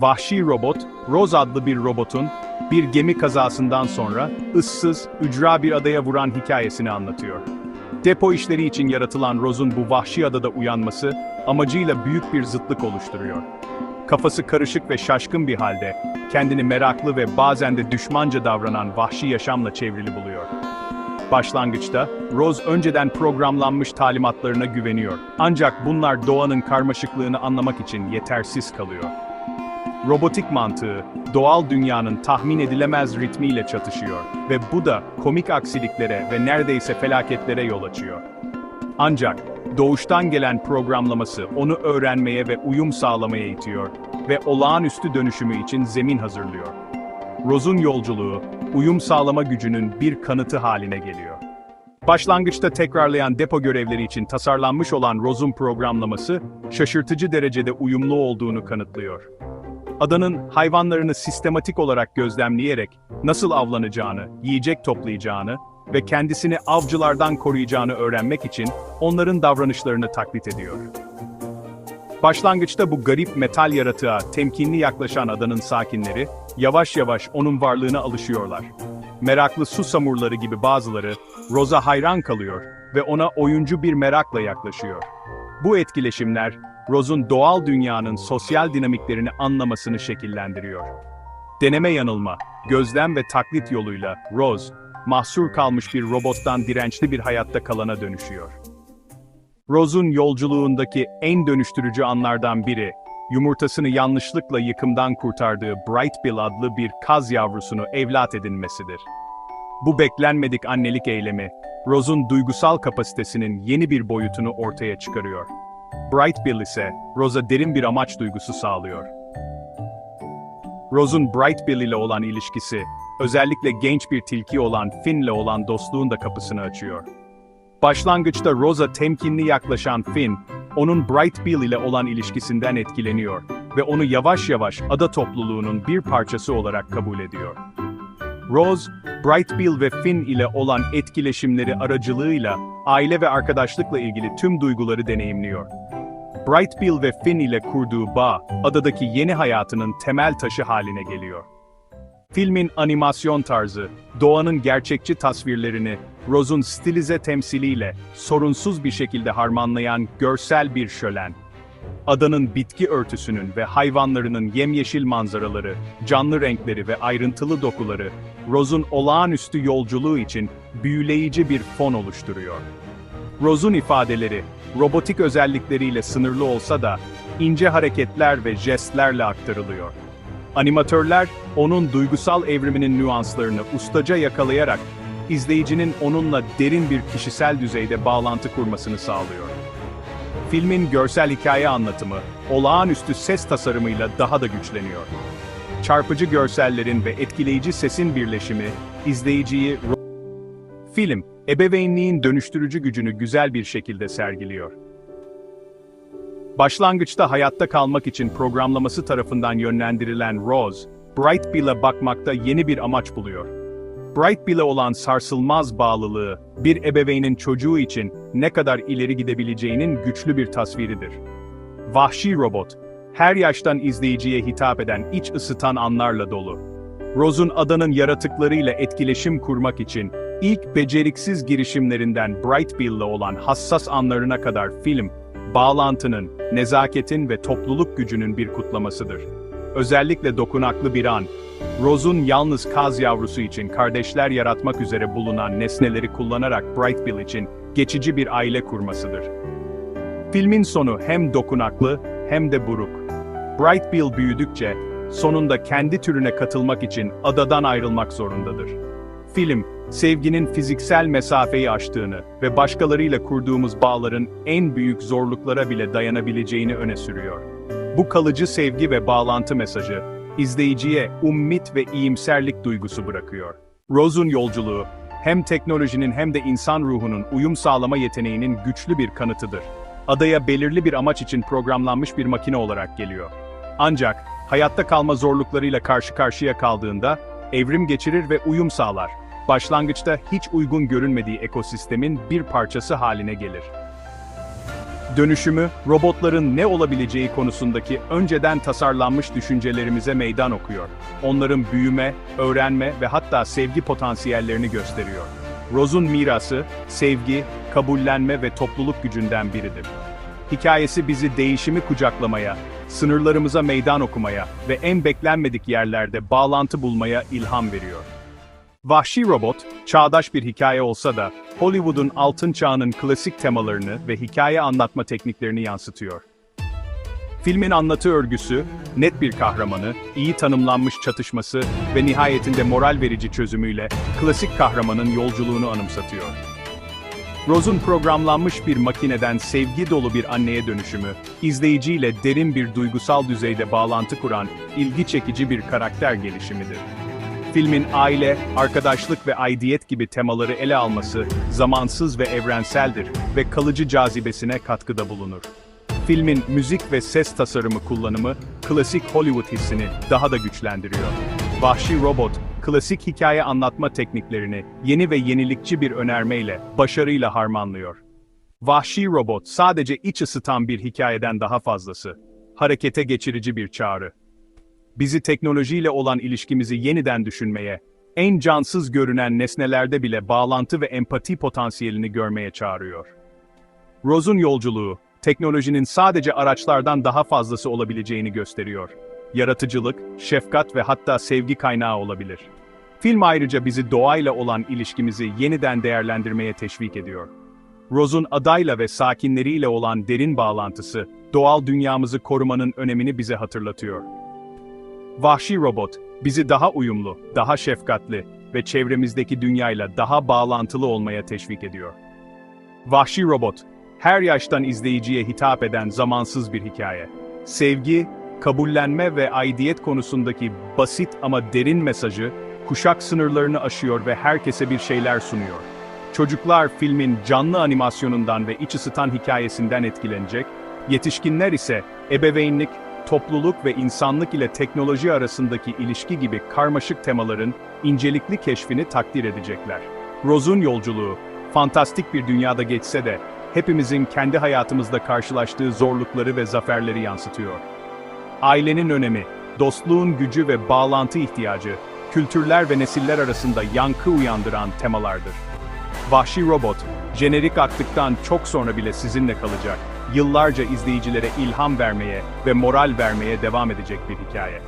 Vahşi robot, Rose adlı bir robotun, bir gemi kazasından sonra ıssız, ücra bir adaya vuran hikayesini anlatıyor. Depo işleri için yaratılan Rose'un bu vahşi adada uyanması, amacıyla büyük bir zıtlık oluşturuyor. Kafası karışık ve şaşkın bir halde, kendini meraklı ve bazen de düşmanca davranan vahşi yaşamla çevrili buluyor. Başlangıçta, Rose önceden programlanmış talimatlarına güveniyor. Ancak bunlar doğanın karmaşıklığını anlamak için yetersiz kalıyor. Robotik mantığı, doğal dünyanın tahmin edilemez ritmiyle çatışıyor ve bu da komik aksiliklere ve neredeyse felaketlere yol açıyor. Ancak doğuştan gelen programlaması onu öğrenmeye ve uyum sağlamaya itiyor ve olağanüstü dönüşümü için zemin hazırlıyor. Rose'un yolculuğu, uyum sağlama gücünün bir kanıtı haline geliyor. Başlangıçta tekrarlayan depo görevleri için tasarlanmış olan Rose'un programlaması, şaşırtıcı derecede uyumlu olduğunu kanıtlıyor. Adanın hayvanlarını sistematik olarak gözlemleyerek nasıl avlanacağını, yiyecek toplayacağını ve kendisini avcılardan koruyacağını öğrenmek için onların davranışlarını taklit ediyor. Başlangıçta bu garip metal yaratığa temkinli yaklaşan adanın sakinleri, yavaş yavaş onun varlığına alışıyorlar. Meraklı su samurları gibi bazıları, Rose'a hayran kalıyor ve ona oyuncu bir merakla yaklaşıyor. Bu etkileşimler, Rose'un doğal dünyanın sosyal dinamiklerini anlamasını şekillendiriyor. Deneme yanılma, gözlem ve taklit yoluyla Rose, mahsur kalmış bir robottan dirençli bir hayatta kalana dönüşüyor. Rose'un yolculuğundaki en dönüştürücü anlardan biri, yumurtasını yanlışlıkla yıkımdan kurtardığı Brightbill adlı bir kaz yavrusunu evlat edinmesidir. Bu beklenmedik annelik eylemi, Rose'un duygusal kapasitesinin yeni bir boyutunu ortaya çıkarıyor. Brightbill ise, Rose'a derin bir amaç duygusu sağlıyor. Rose'un Brightbill ile olan ilişkisi, özellikle genç bir tilki olan Finn ile olan dostluğun da kapısını açıyor. Başlangıçta Rose'a temkinli yaklaşan Finn, onun Brightbill ile olan ilişkisinden etkileniyor ve onu yavaş yavaş ada topluluğunun bir parçası olarak kabul ediyor. Rose, Brightbill ve Finn ile olan etkileşimleri aracılığıyla aile ve arkadaşlıkla ilgili tüm duyguları deneyimliyor. Brightbill ve Finn ile kurduğu bağ, adadaki yeni hayatının temel taşı haline geliyor. Filmin animasyon tarzı, doğanın gerçekçi tasvirlerini, Rose'un stilize temsiliyle sorunsuz bir şekilde harmanlayan görsel bir şölen. Adanın bitki örtüsünün ve hayvanlarının yemyeşil manzaraları, canlı renkleri ve ayrıntılı dokuları, Rose'un olağanüstü yolculuğu için büyüleyici bir fon oluşturuyor. Rose'un ifadeleri, robotik özellikleriyle sınırlı olsa da, ince hareketler ve jestlerle aktarılıyor. Animatörler, onun duygusal evriminin nüanslarını ustaca yakalayarak, izleyicinin onunla derin bir kişisel düzeyde bağlantı kurmasını sağlıyor. Filmin görsel hikaye anlatımı, olağanüstü ses tasarımıyla daha da güçleniyor. Çarpıcı görsellerin ve etkileyici sesin birleşimi, izleyiciyi... Film, ebeveynliğin dönüştürücü gücünü güzel bir şekilde sergiliyor. Başlangıçta hayatta kalmak için programlaması tarafından yönlendirilen Rose, Brightbill'e bakmakta yeni bir amaç buluyor. Brightbill'e olan sarsılmaz bağlılığı, bir ebeveynin çocuğu için ne kadar ileri gidebileceğinin güçlü bir tasviridir. Vahşi robot, her yaştan izleyiciye hitap eden iç ısıtan anlarla dolu. Rose'un adanın yaratıklarıyla etkileşim kurmak için ilk beceriksiz girişimlerinden Brightbill'le olan hassas anlarına kadar film, bağlantının, nezaketin ve topluluk gücünün bir kutlamasıdır. Özellikle dokunaklı bir an, Rose'un yalnız kaz yavrusu için kardeşler yaratmak üzere bulunan nesneleri kullanarak Brightbill için geçici bir aile kurmasıdır. Filmin sonu hem dokunaklı hem de buruk. Brightbill büyüdükçe, sonunda kendi türüne katılmak için adadan ayrılmak zorundadır. Film, sevginin fiziksel mesafeyi aştığını ve başkalarıyla kurduğumuz bağların en büyük zorluklara bile dayanabileceğini öne sürüyor. Bu kalıcı sevgi ve bağlantı mesajı, izleyiciye ummit ve iyimserlik duygusu bırakıyor. Rose'un yolculuğu, hem teknolojinin hem de insan ruhunun uyum sağlama yeteneğinin güçlü bir kanıtıdır. Adaya belirli bir amaç için programlanmış bir makine olarak geliyor. Ancak, hayatta kalma zorluklarıyla karşı karşıya kaldığında, evrim geçirir ve uyum sağlar. Başlangıçta hiç uygun görünmediği ekosistemin bir parçası haline gelir. Dönüşümü, robotların ne olabileceği konusundaki önceden tasarlanmış düşüncelerimize meydan okuyor. Onların büyüme, öğrenme ve hatta sevgi potansiyellerini gösteriyor. Rose'un mirası, sevgi, kabullenme ve topluluk gücünden biridir. Hikayesi bizi değişimi kucaklamaya, sınırlarımıza meydan okumaya ve en beklenmedik yerlerde bağlantı bulmaya ilham veriyor. Vahşi Robot, çağdaş bir hikaye olsa da, Hollywood'un altın çağının klasik temalarını ve hikaye anlatma tekniklerini yansıtıyor. Filmin anlatı örgüsü, net bir kahramanı, iyi tanımlanmış çatışması ve nihayetinde moral verici çözümüyle klasik kahramanın yolculuğunu anımsatıyor. Rose'un programlanmış bir makineden sevgi dolu bir anneye dönüşümü, izleyiciyle derin bir duygusal düzeyde bağlantı kuran ilgi çekici bir karakter gelişimidir. Filmin aile, arkadaşlık ve aidiyet gibi temaları ele alması zamansız ve evrenseldir ve kalıcı cazibesine katkıda bulunur. Filmin müzik ve ses tasarımı kullanımı klasik Hollywood hissini daha da güçlendiriyor. Vahşi Robot, klasik hikaye anlatma tekniklerini yeni ve yenilikçi bir önermeyle başarıyla harmanlıyor. Vahşi Robot sadece iç ısıtan bir hikayeden daha fazlası. Harekete geçirici bir çağrı bizi teknolojiyle olan ilişkimizi yeniden düşünmeye, en cansız görünen nesnelerde bile bağlantı ve empati potansiyelini görmeye çağırıyor. Rose'un yolculuğu, teknolojinin sadece araçlardan daha fazlası olabileceğini gösteriyor. Yaratıcılık, şefkat ve hatta sevgi kaynağı olabilir. Film ayrıca bizi doğayla olan ilişkimizi yeniden değerlendirmeye teşvik ediyor. Rose'un adayla ve sakinleriyle olan derin bağlantısı, doğal dünyamızı korumanın önemini bize hatırlatıyor. Vahşi robot, bizi daha uyumlu, daha şefkatli ve çevremizdeki dünyayla daha bağlantılı olmaya teşvik ediyor. Vahşi robot, her yaştan izleyiciye hitap eden zamansız bir hikaye. Sevgi, kabullenme ve aidiyet konusundaki basit ama derin mesajı, kuşak sınırlarını aşıyor ve herkese bir şeyler sunuyor. Çocuklar filmin canlı animasyonundan ve iç ısıtan hikayesinden etkilenecek, yetişkinler ise ebeveynlik, topluluk ve insanlık ile teknoloji arasındaki ilişki gibi karmaşık temaların incelikli keşfini takdir edecekler. Rose'un yolculuğu, fantastik bir dünyada geçse de, hepimizin kendi hayatımızda karşılaştığı zorlukları ve zaferleri yansıtıyor. Ailenin önemi, dostluğun gücü ve bağlantı ihtiyacı, kültürler ve nesiller arasında yankı uyandıran temalardır. Vahşi Robot, jenerik aktıktan çok sonra bile sizinle kalacak, yıllarca izleyicilere ilham vermeye ve moral vermeye devam edecek bir hikaye.